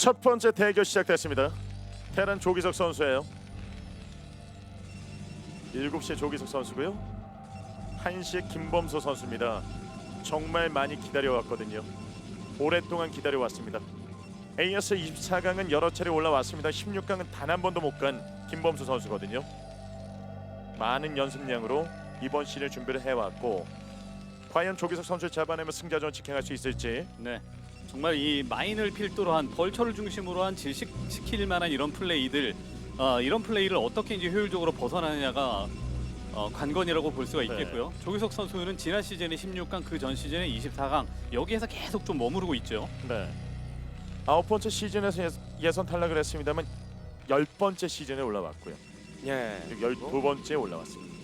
첫 번째 대결 시작됐습니다. 테란 조기석 선수예요. 7시에 조기석 선수고요. 1시에 김범수 선수입니다. 정말 많이 기다려왔거든요. 오랫동안 기다려왔습니다. AS 24강은 여러 차례 올라왔습니다. 16강은 단 한 번도 못 간 김범수 선수거든요. 많은 연습량으로 이번 시즌 준비를 해왔고 과연 조기석 선수를 잡아내면 승자전 직행할 수 있을지 네. 정말 이 마인을 필두로 한 벌처를 중심으로 한 질식시킬 만한 이런 플레이들 어, 이런 플레이를 어떻게 이제 효율적으로 벗어나느냐가 어, 관건이라고 볼 수가 있겠고요. 조기석 선수는 지난 시즌에 16강 그 전 시즌에 24강 여기에서 계속 좀 머무르고 있죠. 네. 아홉 번째 시즌에서 예- 예선 탈락을 했습니다만 열 번째 시즌에 올라왔고요. 예. 열두 번째 올라왔습니다.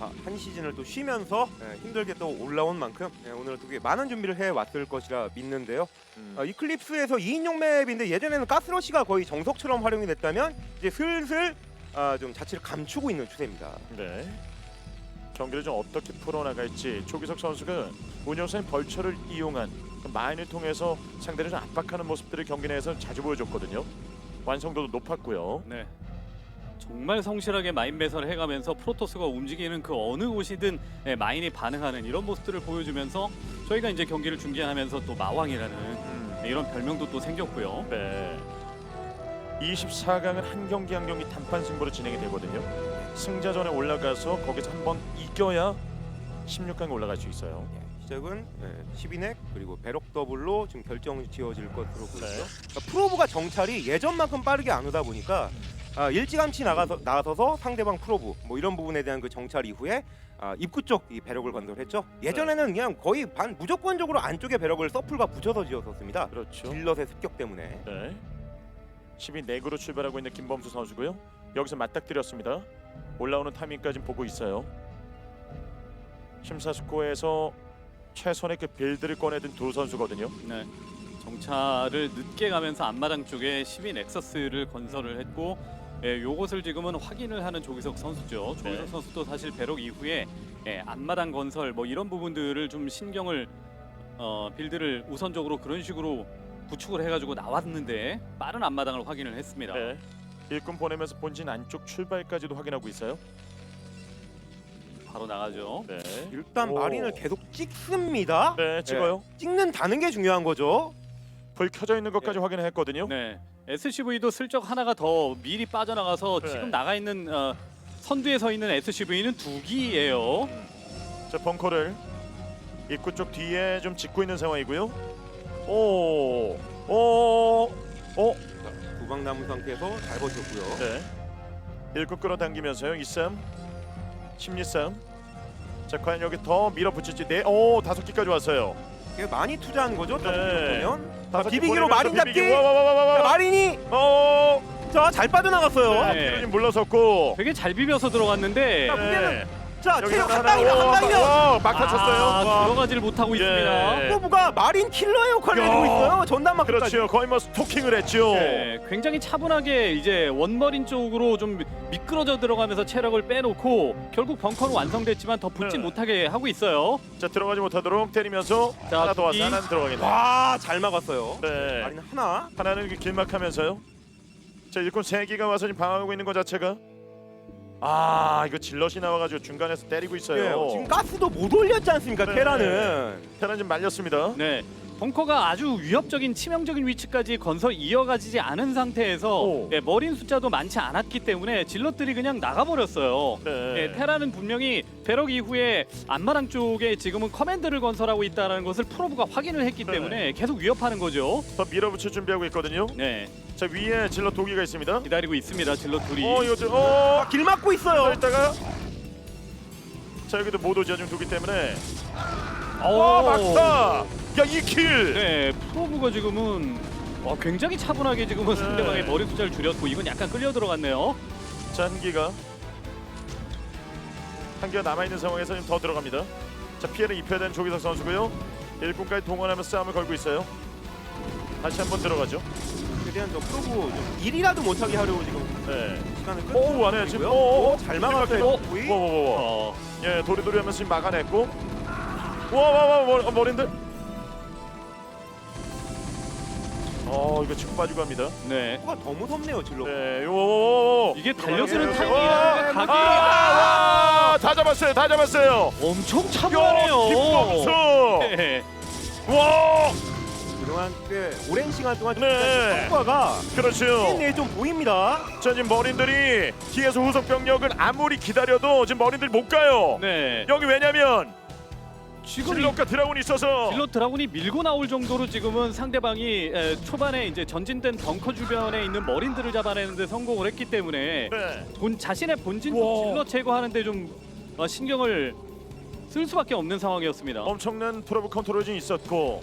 아, 한 시즌을 또 쉬면서 예, 힘들게 또 올라온 만큼 예, 오늘 되게 많은 준비를 해 왔을 것이라 믿는데요. 음. 아, 이클립스에서 2인용 맵인데 예전에는 가스러시가 거의 정석처럼 활용이 됐다면 이제 슬슬 아, 좀 자취를 감추고 있는 추세입니다. 네. 경기를 좀 어떻게 풀어나갈지 조기석 선수가 운영사인 벌처를 이용한 그 마인을 통해서 상대를 좀 압박하는 모습들을 경기 내에서 자주 보여줬거든요. 완성도도 높았고요. 네. 정말 성실하게 마인 배설을 해가면서 프로토스가 움직이는 그 어느 곳이든 네, 마인이 반응하는 이런 모습들을 보여주면서 저희가 이제 경기를 중계하면서 또 마왕이라는 음. 네, 이런 별명도 또 생겼고요. 네. 24강은 한 경기 한 경기 단판 승부로 진행이 되거든요. 승자전에 올라가서 거기서 한 번 이겨야 16강에 올라갈 수 있어요. 예, 시작은 예, 12넥 그리고 배럭 더블로 지금 결정 지어질 것으로 보이죠. 네. 그러니까 프로브가 정찰이 예전만큼 빠르게 안 오다 보니까 아, 일찌감치 나가서 나서서 상대방 프로브 뭐 이런 부분에 대한 그 정찰 이후에 아, 입구 쪽 이 배럭을 건설했죠. 예전에는 그냥 거의 반 무조건적으로 안쪽에 배럭을 서플과 붙여서 지었었습니다. 그렇죠. 딜럿의 습격 때문에. 네. 12넥으로 출발하고 있는 김범수 선수고요. 여기서 맞닥뜨렸습니다. 올라오는 타이밍까지 보고 있어요. 심사숙고해서 최선의 그 빌드를 꺼내든 두 선수거든요. 네. 정찰을 늦게 가면서 앞마당 쪽에 12 넥서스를 건설을 했고 예, 요것을 지금은 확인을 하는 조기석 선수죠. 조기석 네. 선수도 사실 배럭 이후에 예, 앞마당 건설 뭐 이런 부분들을 좀 신경을 어, 빌드를 우선적으로 그런 식으로 구축을 해가지고 나왔는데 빠른 앞마당을 확인을 했습니다. 네. 일꾼 보내면서 본진 안쪽 출발까지도 확인하고 있어요. 바로 나가죠. 네. 일단 오. 마린을 계속 찍습니다. 네, 찍어요. 찍는다는 게 중요한 거죠. 불 켜져 있는 것까지 확인을 했거든요. 네. SCV도 슬쩍 하나가 더 미리 빠져나가서 네. 지금 나가 있는 어, 선두에 서 있는 SCV는 두 기예요. 자, 벙커를 입구 쪽 뒤에 좀 짓고 있는 상황이고요. 오, 오, 오, 두방 남은 상태에서 잘 버텼고요. 네. 일꾼 끌어당기면서요. 이 싸움, 심리 싸움. 자, 과연 여기 더 밀어붙일지. 네, 오, 다섯 기까지 왔어요. 이게 많이 투자한 거죠. 다섯 네. 개 보면. 비비기로 마린 잡기. 비비기. 와, 와, 와, 와, 와, 자, 와. 마린이 어, 자잘 빠져나갔어요. 네. 뒤로 좀 물러섰고. 되게 잘 비벼서 들어갔는데 자, 네. 자 서 체력 한 하나, 방이면 한 와, 막타 쳤어요. 아, 와. 들어가지를 못하고 예. 있습니다. 프로브가 마린 킬러의 역할을 야. 해주고 있어요. 전담마크까지. 그렇죠. 거의 뭐 스토킹을 했죠. 네, 굉장히 차분하게 이제 원머린 쪽으로 좀 미끄러져 들어가면서 체력을 빼놓고 결국 벙커는 완성됐지만 더 붙지 네. 못하게 하고 있어요. 자, 들어가지 못하도록 때리면서 자, 하나 더 와서 이- 하나는 들어가겠네. 와, 잘 막았어요. 네. 마린 하나. 하나는 이렇게 길막하면서요. 자 일꾼 세 기가 와서 지금 방어하고 있는 것 자체가 아 이거 질럿이 나와가지고 중간에서 때리고 있어요. 예, 지금 가스도 못 올렸지 않습니까? 네. 테라는. 테란 좀 말렸습니다. 네. 벙커가 아주 위협적인 치명적인 위치까지 건설 이어가지지 않은 상태에서 오. 예, 머린 숫자도 많지 않았기 때문에 질럿들이 그냥 나가버렸어요. 네. 예, 테라는 분명히 배럭 이후에 안마랑 쪽에 지금은 커맨드를 건설하고 있다는 것을 프로브가 확인을 했기 네. 때문에 계속 위협하는 거죠. 더 밀어붙일 준비하고 있거든요. 네, 자 위에 질럿 도기가 있습니다. 기다리고 있습니다. 질럿 둘이. 어 이거 좀- 어 아, 길 막고 있어요. 이따가 자 여기도 못 오죠 지금 도기 때문에. 오. 와 막타. 야이 킬. 네, 프로브가 지금은 어, 굉장히 차분하게 지금은 네. 상대방의 머리 숫자를 줄였고 이건 약간 끌려 들어갔네요. 자 한기가 한기가 남아 있는 상황에서 지금 더 들어갑니다. 자 피해를 입혀야 되는 조기석 선수고요. 일꾼까지 동원하면서 싸움을 걸고 있어요. 다시 한번 들어가죠. 최대한 저 프로브 좀 일이라도 못하게 하려고 지금 네. 시간을 끌. 오 안에 지금 있고요. 오, 오, 잘 막았어요. 오, 어, 예 도리도리 하면서 지금 막아냈고 와와와 머린들 어 이거 치고 빠지고 합니다. 네. 수가 더 무섭네요 질러. 네, 요. 이게 달려드는 와, 타이밍이라는 게 각이 아, 와, 다 잡았어요, 다 잡았어요. 엄청 야, 차분하네요. 김범수. 네. 와, 그동안 꽤 오랜 시간 동안 네. 성과가 그렇죠. 내좀 보입니다. 자 지금 머린들이 뒤에서 후속 병력은 아무리 기다려도 지금 머린들 못 가요. 네. 여기 왜냐면 지금 이 실력과 드라군이 있어서. 질럿 드라군이 밀고 나올 정도로 지금은 상대방이 에, 초반에 이제 전진된 벙커 주변에 있는 머린들을 잡아내는데 성공을 했기 때문에 네. 본 자신의 본진 우와. 질럿 제거하는데 좀 어, 신경을 쓸 수밖에 없는 상황이었습니다. 엄청난 프로브 컨트롤이 있었고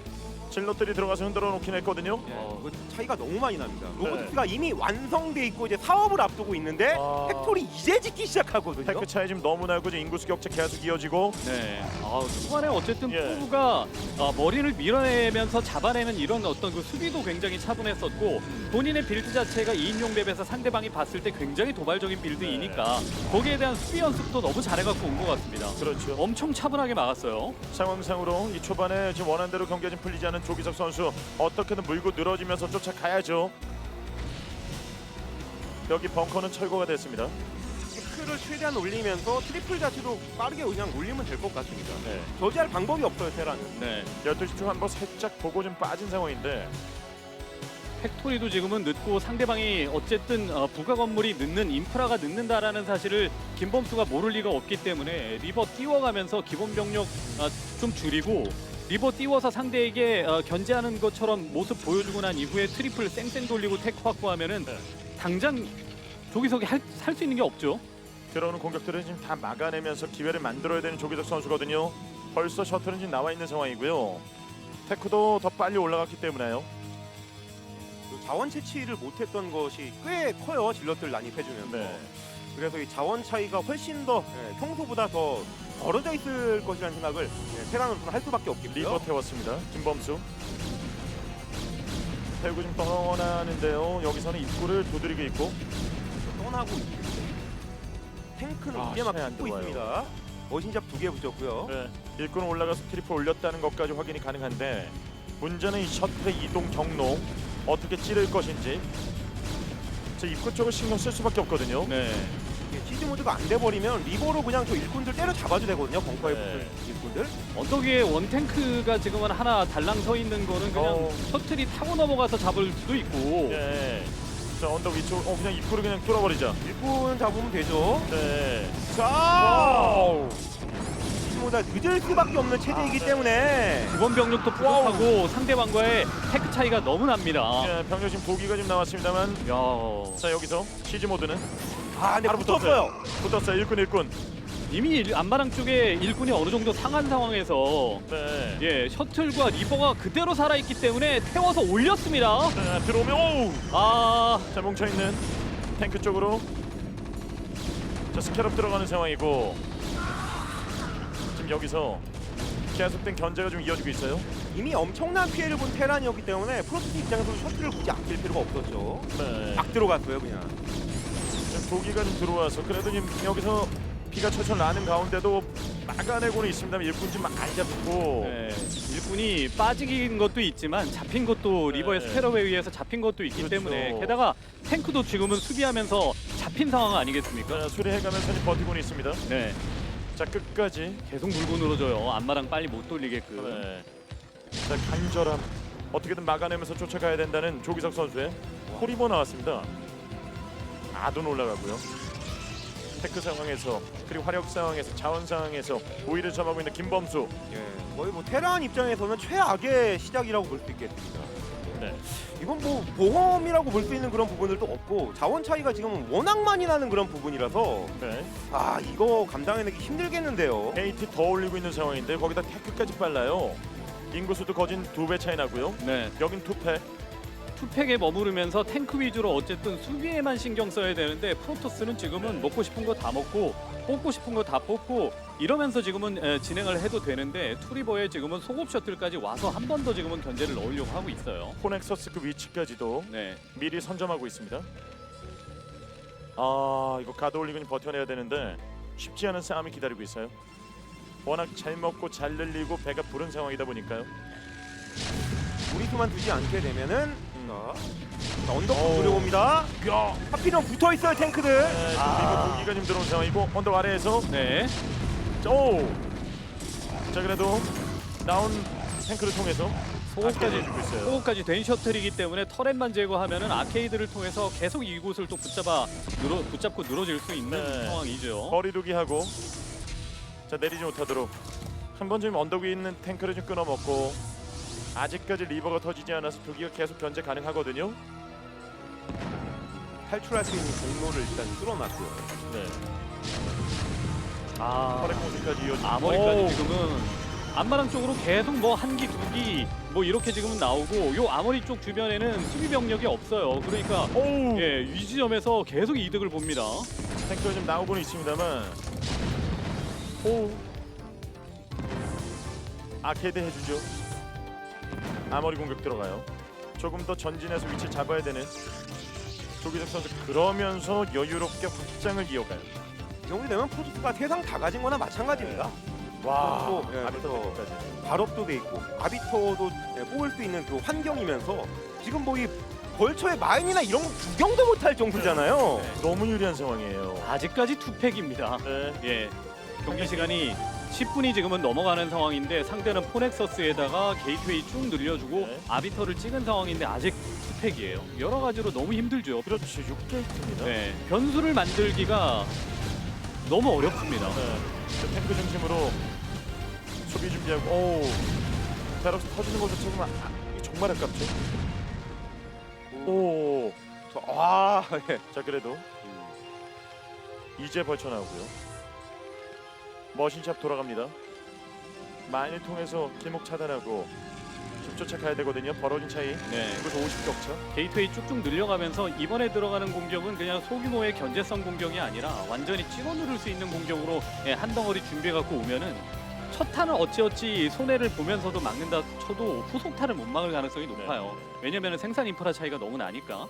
질럿들이 들어가서 흔들어 놓긴 했거든요. 어, 그 차이가 너무 많이 납니다. 네. 로보틱스가 이미 완성돼 있고 이제 사업을 앞두고 있는데 아. 팩토리 이제 짓기 시작하거든요. 테크 차이 지금 너무 나고 이제 인구 수 격차 계속 이어지고 네. 아, 초반에 어쨌든 예. 프로가 어, 머리를 밀어내면서 잡아내는 이런 어떤 그 수비도 굉장히 차분했었고 본인의 빌드 자체가 2인용 맵에서 상대방이 봤을 때 굉장히 도발적인 빌드이니까 거기에 대한 수비 연습도 너무 잘해갖고 온 것 같습니다. 그렇죠. 엄청 차분하게 막았어요. 상황상으로 이 초반에 지금 원한 대로 경기가 좀 풀리지 않은 조기석 선수 어떻게든 물고 늘어지면서 쫓아가야죠. 여기 벙커는 철거가 됐습니다. 테크를 최대한 올리면서 트리플 자체도 빠르게 그냥 올리면 될 것 같습니다. 네. 저지할 방법이 없어요 테라는. 네. 12시 중 한번 살짝 보고 좀 빠진 상황인데 팩토리도 지금은 늦고 상대방이 어쨌든 어, 부가 건물이 늦는 인프라가 늦는다라는 사실을 김범수가 모를 리가 없기 때문에 리버 띄워가면서 기본 병력 어, 좀 줄이고 리버 띄워서 상대에게 어, 견제하는 것처럼 모습 보여주고 난 이후에 트리플 쌩쌩 돌리고 테크 확보하면은 네. 당장 조기석이 살 수 있는 게 없죠. 들어오는 공격들을 지금 다 막아내면서 기회를 만들어야 되는 조기석 선수거든요. 벌써 셔틀은 지금 나와 있는 상황이고요. 테크도 더 빨리 올라갔기 때문에요. 그 자원 채취를 못했던 것이 꽤 커요 질럿들 난입해주면서. 네. 그래서 이 자원 차이가 훨씬 더 예, 평소보다 더 벌어져 있을 것이라는 생각을 예, 테라노스는 할 수밖에 없겠고요. 리버 태웠습니다. 김범수. 태우고 좀 떠나는데요. 여기서는 입구를 두드리고 있고 떠나고 있고 탱크는 아, 이제 막 시간이 안 들어와요. 있습니다. 머신잡 두 개 붙였고요. 네. 일꾼 올라가서 트리플 올렸다는 것까지 확인이 가능한데 문제는 이 셔틀의 이동 경로 어떻게 찌를 것인지 저 입구 쪽을 신경 쓸 수밖에 없거든요. 네. 치즈 모드가 안 돼버리면 리버로 그냥 저 일꾼들 때려 잡아도 되거든요. 벙커에 네. 붙은 일꾼들. 언덕 위에 원탱크가 지금은 하나 달랑 서 있는 거는 그냥 어. 셔틀이 타고 넘어가서 잡을 수도 있고 네. 자 언덕 위쪽 어 그냥 입구를 그냥 뚫어버리자. 일꾼 잡으면 되죠. 네. 자, 와우. 치즈 모드가 늦을 수밖에 없는 체제이기 아, 네. 때문에 기본 병력도 부족하고 상대방과의 테크 차이가 너무 납니다. 네, 병력 지금 보기가 좀 나왔습니다만 야, 자 여기서 시즈 모드는 아, 근데 바로 붙었어요. 붙었어요. 일꾼 일꾼. 이미 일- 안마랑 쪽에 일꾼이 어느 정도 상한 상황에서 네. 예 셔틀과 리버가 그대로 살아 있기 때문에 태워서 올렸습니다. 자, 들어오면 오우. 아 자 뭉쳐 있는 탱크 쪽으로 자 스캐럽 들어가는 상황이고 지금 여기서 계속된 견제가 좀 이어지고 있어요. 이미 엄청난 피해를 본 테란이었기 때문에 프로토스 입장에서 셔틀을 굳이 아낄 필요가 없었죠. 네. 막 들어갔어요 그냥. 고기가 좀 들어와서 그래도 지금 여기서 비가 철철 나는 가운데도 막아내고는 있습니다만 일꾼 좀 많이 잡고 네, 일꾼이 빠진 것도 있지만 잡힌 것도 네. 리버의 스페러에 의해서 잡힌 것도 있기 그렇죠. 때문에 게다가 탱크도 지금은 수비하면서 잡힌 상황 아니겠습니까? 자, 수리해가면서 지금 버티고는 있습니다. 네, 자 끝까지 계속 물고 늘어져요. 안마랑 빨리 못 돌리게끔. 네. 자 간절함 어떻게든 막아내면서 쫓아가야 된다는 조기석 선수의 호리버 나왔습니다. 아둔 올라가고요. 테크 상황에서 그리고 화력 상황에서 자원 상황에서 우위를 점하고 있는 김범수. 예, 거의 뭐 테란 입장에서는 최악의 시작이라고 볼 수 있겠습니다. 네. 이건 뭐 보험이라고 볼 수 있는 그런 부분들도 없고 자원 차이가 지금 워낙 많이 나는 그런 부분이라서 네. 아 이거 감당해내기 힘들겠는데요. 헤이트 더 올리고 있는 상황인데 거기다 테크까지 빨라요. 인구수도 거진 두 배 차이 나고요. 네, 여긴 투패. 투팩에 머무르면서 탱크 위주로 어쨌든 수비에만 신경 써야 되는데 프로토스는 지금은 네. 먹고 싶은 거 다 먹고 뽑고 싶은 거 다 뽑고 이러면서 지금은 에, 진행을 해도 되는데 투리버에 지금은 소급 셔틀까지 와서 한 번 더 지금은 견제를 넣으려고 하고 있어요. 코넥서스 그 위치까지도 네, 미리 선점하고 있습니다. 아 이거 가드 올리고 버텨내야 되는데 쉽지 않은 싸움이 기다리고 있어요. 워낙 잘 먹고 잘 늘리고 배가 부른 상황이다 보니까요. 우리 수만 두지 않게 되면은 음. 자, 자 언덕 어우. 노려봅니다. 야, 하필이면 붙어 있어요 탱크들. 네, 아. 이거 공기가 좀 들어온 상황이고 언덕 아래에서 네. 오. 자 그래도 나온 탱크를 통해서 소호까지 해주고 있어요. 소호까지 된 셔틀이기 때문에 터렛만 제거하면은 아케이드를 통해서 계속 이곳을 또 붙잡아 늘어 붙잡고 늘어질 수 있는 네. 상황이죠. 거리두기 하고 자 내리지 못하도록 한 번쯤 언덕 위에 있는 탱크를 좀 끊어먹고 아직까지 리버가 터지지 않아서 두기가 계속 견제 가능하거든요. 탈출할 수 있는 경로를 일단 뚫어놨고요. 네. 아. 터렛 공수까지 이어지고 아머리까지 오. 지금은 안마랑 쪽으로 계속 뭐 한 기, 두기 뭐 이렇게 지금은 나오고 요 아머리 쪽 주변에는 수비 병력이 없어요. 그러니까 오. 예, 이 지점에서 계속 이득을 봅니다. 탱크가 좀 나오고는 있습니다만 오 아케이드 해주죠 아머리 공격 들어가요 조금 더 전진해서 위치 잡아야 되는 조기석 선수 그러면서 여유롭게 확장을 이어가요 이 정도 되면 프로토스가 세상 다 가진 거나 마찬가지입니다. 와 또, 예, 아비터 그래서 탱크까지 발업도 돼 있고 아비터도 예, 뽑을 수 있는 그 환경이면서 지금 뭐 이 벌처의 마인이나 이런 거 구경도 못할 정도잖아요. 너무 유리한 상황이에요 아직까지 투팩입니다. 네. 예. 경기 시간이 10분이 지금은 넘어가는 상황인데 상대는 포넥서스에다가 게이트웨이 쭉 늘려주고 네. 아비터를 찍은 상황인데 아직 투팩이에요. 여러 가지로 너무 힘들죠. 그렇죠 6게이트입니다 네. 변수를 만들기가 너무 어렵습니다. 네. 저 탱크 중심으로 수비 준비하고 오 베럭스 터지는 거 자체가 아, 정말 아깝죠 오 저, 아, 예. 자 그래도 이제 벌쳐 나오고요. 머신샵 돌아갑니다. 마인을 통해서 길목 차단하고 집 쫓아가야 되거든요. 벌어진 차이. 네. 그래서 50 격차. 게이트웨이 쭉쭉 늘려가면서 이번에 들어가는 공격은 그냥 소규모의 견제성 공격이 아니라 완전히 찍어 누를 수 있는 공격으로 예, 한 덩어리 준비해 갖고 오면은 첫 타는 어찌어찌 손해를 보면서도 막는다 쳐도 후속 타를 못 막을 가능성이 높아요. 왜냐면 생산 인프라 차이가 너무 나니까.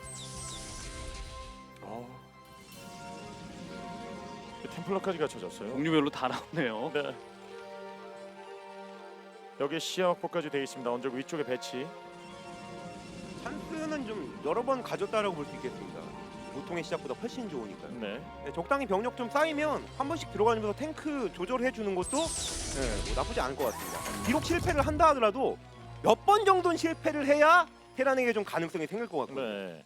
어. 템플러까지 갖춰졌어요. 종류별로 다 나오네요. 네. 여기 시야 확보까지 되어 있습니다. 언덕 위쪽에 배치. 찬스는 좀 여러 번 가졌다라고 볼 수 있겠습니다. 보통의 시작보다 훨씬 좋으니까요. 네. 네, 적당히 병력 좀 쌓이면 한 번씩 들어가면서 탱크 조절해 주는 것도 네, 뭐 나쁘지 않을 것 같습니다. 비록 실패를 한다 하더라도 몇 번 정도는 실패를 해야 테란에게 좀 가능성이 생길 것 같고요. 네.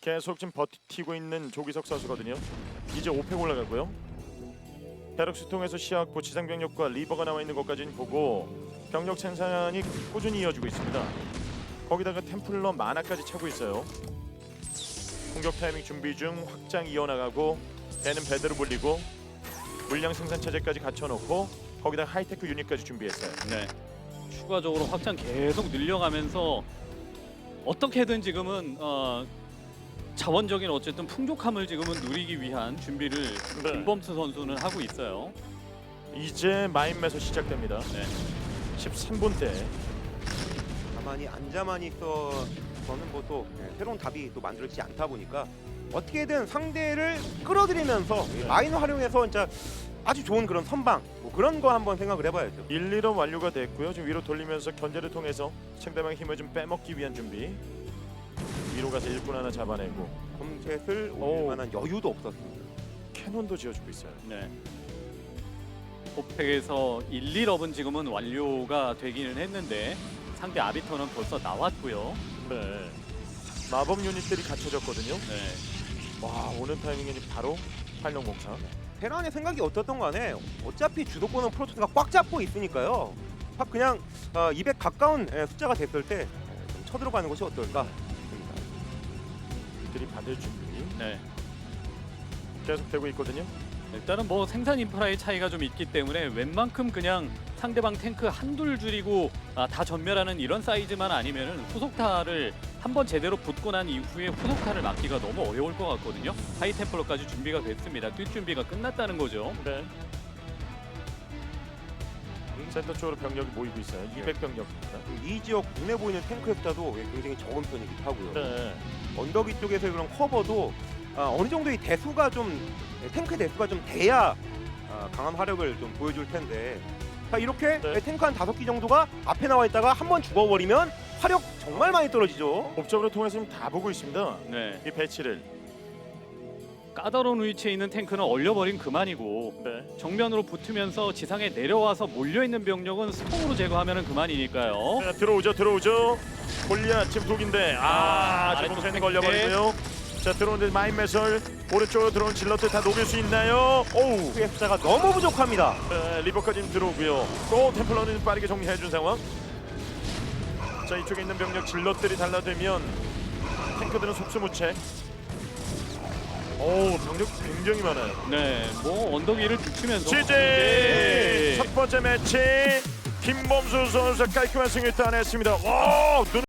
계속 지금 버티고 있는 조기석 선수거든요. 이제 5팩 올라가고요. 베럭스 통해서 확보 지상 병력과 리버가 나와 있는 것까지는 보고 병력 생산이 꾸준히 이어지고 있습니다. 거기다가 템플러 만화까지 차고 있어요. 공격 타이밍 준비 중 확장 이어나가고 배는 배대로 불리고 물량 생산 체제까지 갖춰놓고 거기다 하이테크 유닛까지 준비했어요. 네. 추가적으로 확장 계속 늘려가면서 어떻게든 지금은 어, 자원적인 어쨌든 풍족함을 지금은 누리기 위한 준비를 네. 김범수 선수는 하고 있어요. 이제 마인 매서 시작됩니다. 네. 13분 때 가만히 앉아만 있어 저는 뭐또 새로운 답이 또 만들어지지 않다 보니까 어떻게든 상대를 끌어들이면서 이 네. 마인을 활용해서 진짜 아주 좋은 그런 선방 뭐 그런 거 한번 생각을 해봐야죠. 1, 2로 완료가 됐고요. 지금 위로 돌리면서 견제를 통해서 상대방의 힘을 좀 빼먹기 위한 준비. 위로 가서 일꾼 하나 잡아내고 검셋을 오. 올릴 만한 여유도 없었습니다. 캐논도 지어주고 있어요. 네. 호팩에서 1, 2럽은 지금은 완료가 되기는 했는데 상대 아비터는 벌써 나왔고요. 네. 마법 유닛들이 갖춰졌거든요. 네. 와 오는 타이밍에는 바로 활용공사. 테란의 생각이 어떻든 간에 어차피 주도권은 프로토스가 꽉 잡고 있으니까요. 확 그냥 어, 200 가까운 예, 숫자가 됐을 때좀 쳐들어가는 것이 어떨까 이들이 받을 준비 네. 계속되고 있거든요. 일단은 뭐 생산 인프라의 차이가 좀 있기 때문에 웬만큼 그냥 상대방 탱크 한둘 줄이고 아, 다 전멸하는 이런 사이즈만 아니면은 후속타를 한번 제대로 붙고 난 이후에 후속타를 막기가 너무 어려울 것 같거든요. 하이템플러까지 준비가 됐습니다. 뛸 준비가 끝났다는 거죠. 네. 센터 쪽으로 병력이 모이고 있어요. 200 병력입니다. 이 지역 눈에 보이는 탱크의 숫자도 예, 굉장히 적은 편이기도 하고요. 네. 언덕 위쪽에서의 그런 커버도 아, 어느 정도의 대수가 좀 예, 탱크 대수가 좀 돼야 아, 강한 화력을 좀 보여줄 텐데 자 이렇게 네. 예, 탱크 한 다섯 기 정도가 앞에 나와 있다가 한 번 죽어버리면 화력 정말 많이 떨어지죠. 업적으로 통해서 지금 다 보고 있습니다. 네. 이 배치를. 까다로운 위치에 있는 탱크는 얼려버린 그만이고 네. 정면으로 붙으면서 지상에 내려와서 몰려 있는 병력은 스톰으로 제거하면 그만이니까요. 자, 들어오죠, 들어오죠. 골리앗 지금 독인데 아, 아, 지금 탱크인데. 걸려버리고요. 자, 들어오는데 마인 매설 오른쪽으로 들어온 질럿들 다 녹일 수 있나요? 오우. 그 숫자가 너무 부족합니다. 네, 리버까지 지금 들어오고요. 또 템플러는 빠르게 정리해준 상황. 자, 이쪽에 있는 병력 질럿들이 달라들면 탱크들은 속수무책. 오, 병력 굉장히 많아요. 네, 뭐 언덕 위를 비추면서 지지 네. 첫 번째 매치 김범수 선수 깔끔한 승리 따냈습니다. 와, 눈